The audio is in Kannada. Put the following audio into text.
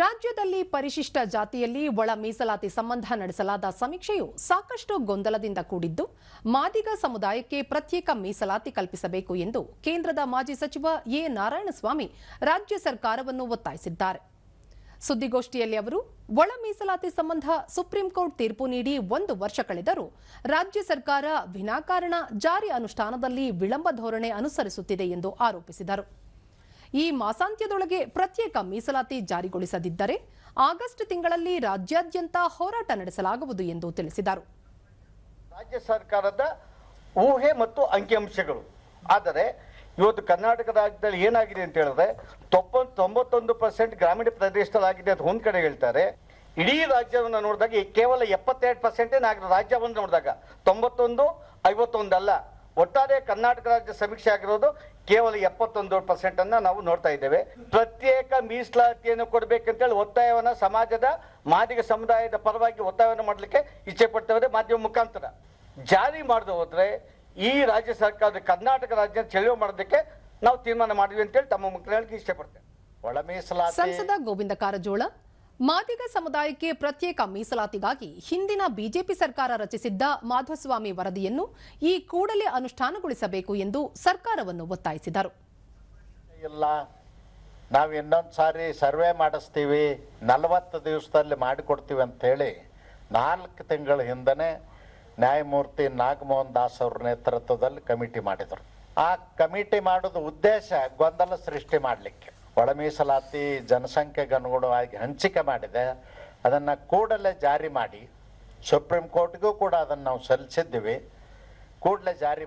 ರಾಜ್ಯದಲ್ಲಿ ಪರಿಶಿಷ್ಟ ಜಾತಿಯಲ್ಲಿ ಒಳ ಮೀಸಲಾತಿ ಸಂಬಂಧ ನಡೆಸಲಾದ ಸಮೀಕ್ಷೆಯು ಸಾಕಷ್ಟು ಗೊಂದಲದಿಂದ ಕೂಡಿದ್ದು, ಮಾದಿಗ ಸಮುದಾಯಕ್ಕೆ ಪ್ರತ್ಯೇಕ ಮೀಸಲಾತಿ ಕಲ್ಪಿಸಬೇಕು ಎಂದು ಕೇಂದ್ರದ ಮಾಜಿ ಸಚಿವ ಎ. ನಾರಾಯಣಸ್ವಾಮಿ ರಾಜ್ಯ ಸರ್ಕಾರವನ್ನು ಒತ್ತಾಯಿಸಿದ್ದಾರೆ. ಸುದ್ದಿಗೋಷ್ಠಿಯಲ್ಲಿ ಅವರು, ಒಳ ಮೀಸಲಾತಿ ಸಂಬಂಧ ಸುಪ್ರೀಂ ಕೋರ್ಟ್ ತೀರ್ಪು ನೀಡಿ ಒಂದು ವರ್ಷ ಕಳೆದರೂ ರಾಜ್ಯ ಸರ್ಕಾರ ವಿನಾಕಾರಣ ಜಾರಿ ಅನುಷ್ಠಾನದಲ್ಲಿ ವಿಳಂಬ ಧೋರಣೆ ಅನುಸರಿಸುತ್ತಿದೆ ಎಂದು ಆರೋಪಿಸಿದರು. ಈ ಮಾಸಾಂತ್ಯದೊಳಗೆ ಪ್ರತ್ಯೇಕ ಮೀಸಲಾತಿ ಜಾರಿಗೊಳಿಸದಿದ್ದರೆ ಆಗಸ್ಟ್ ತಿಂಗಳಲ್ಲಿ ರಾಜ್ಯಾದ್ಯಂತ ಹೋರಾಟ ನಡೆಸಲಾಗುವುದು ಎಂದು ತಿಳಿಸಿದರು. ರಾಜ್ಯ ಸರ್ಕಾರದ ಊಹೆ ಮತ್ತು ಅಂಕಿಅಂಶಗಳು. ಆದರೆ ಇವತ್ತು ಕರ್ನಾಟಕ ರಾಜ್ಯದಲ್ಲಿ ಏನಾಗಿದೆ ಅಂತ ಹೇಳಿದ್ರೆ ತೊಂಬತ್ ತೊಂಬತ್ತೊಂದು ಪರ್ಸೆಂಟ್ ಗ್ರಾಮೀಣ ಪ್ರದೇಶದಲ್ಲಾಗಿದೆ ಅಂತ ಒಂದ್ ಕಡೆ ಹೇಳ್ತಾರೆ. ಇಡೀ ರಾಜ್ಯವನ್ನು ನೋಡಿದಾಗ ಕೇವಲ ಎಪ್ಪತ್ತೆರಡು ಪರ್ಸೆಂಟೇ ನಾಗ ರಾಜ್ಯವನ್ನು ನೋಡಿದಾಗ ತೊಂಬತ್ತೊಂದು ಐವತ್ತೊಂದು ಅಲ್ಲ. ಒಟ್ಟಾರೆ ಕರ್ನಾಟಕ ರಾಜ್ಯ ಸಮೀಕ್ಷೆ ಆಗಿರೋದು ಕೇವಲ ಎಪ್ಪತ್ತೊಂದು ಪರ್ಸೆಂಟ್ ಅನ್ನ ನಾವು ನೋಡ್ತಾ ಇದ್ದೇವೆ. ಪ್ರತ್ಯೇಕ ಮೀಸಲಾತಿಯನ್ನು ಕೊಡಬೇಕಂತೇಳಿ ಒತ್ತಾಯವನ್ನ ಸಮಾಜದ, ಮಾದಿಗ ಸಮುದಾಯದ ಪರವಾಗಿ ಒತ್ತಾಯವನ್ನು ಮಾಡಲಿಕ್ಕೆ ಇಚ್ಛೆ ಪಡ್ತೇವೆ ಮಾಧ್ಯಮ ಮುಖಾಂತರ. ಜಾರಿ ಮಾಡದೆ ಹೋದ್ರೆ ಈ ರಾಜ್ಯ ಸರ್ಕಾರದ, ಕರ್ನಾಟಕ ರಾಜ್ಯ ಚಳುವಳಿ ಮಾಡೋದಕ್ಕೆ ನಾವು ತೀರ್ಮಾನ ಮಾಡಿದ್ವಿ ಅಂತೇಳಿ ತಮ್ಮ ಮುಖ್ಯ ಇಷ್ಟಪಡ್ತೇವೆ ಒಳ ಮೀಸಲಾತಿ ಸಂಸದ ಗೋವಿಂದ ಕಾರಜೋಳ ಮಾದಿಗ ಸಮುದಾಯಕ್ಕೆ ಪ್ರತ್ಯೇಕ ಮೀಸಲಾತಿಗಾಗಿ ಹಿಂದಿನ ಬಿಜೆಪಿ ಸರ್ಕಾರ ರಚಿಸಿದ್ದ ಮಾಧುಸ್ವಾಮಿ ವರದಿಯನ್ನು ಈ ಕೂಡಲೇ ಅನುಷ್ಠಾನಗೊಳಿಸಬೇಕು ಎಂದು ಸರ್ಕಾರವನ್ನು ಒತ್ತಾಯಿಸಿದರು. ನಾವು ಇನ್ನೊಂದು ಸಾರಿ ಸರ್ವೆ ಮಾಡಿಸ್ತೀವಿ, ನಲವತ್ತು ದಿವಸದಲ್ಲಿ ಮಾಡಿಕೊಡ್ತೀವಿ ಅಂತ ಹೇಳಿ ನಾಲ್ಕು ತಿಂಗಳ ಹಿಂದೆ ನ್ಯಾಯಮೂರ್ತಿ ನಾಗಮೋಹನ್ ದಾಸ್ ಅವ್ರ ನೇತೃತ್ವದಲ್ಲಿ ಕಮಿಟಿ ಮಾಡಿದರು. ಆ ಕಮಿಟಿ ಮಾಡೋದು ಉದ್ದೇಶ ಗೊಂದಲ ಸೃಷ್ಟಿ ಮಾಡಲಿಕ್ಕೆ. ಒಳ ಮೀಸಲಾತಿ ಜನಸಂಖ್ಯೆಗೆ ಅನುಗುಣವಾಗಿ ಹಂಚಿಕೆ ಮಾಡಿದೆ. ಅದನ್ನು ಕೂಡಲೇ ಜಾರಿ ಮಾಡಿ. ಸುಪ್ರೀಂ ಕೋರ್ಟ್ಗೂ ಕೂಡ ಅದನ್ನು ನಾವು ಸಲ್ಲಿಸಿದ್ದೀವಿ. ಕೂಡಲೇ ಜಾರಿ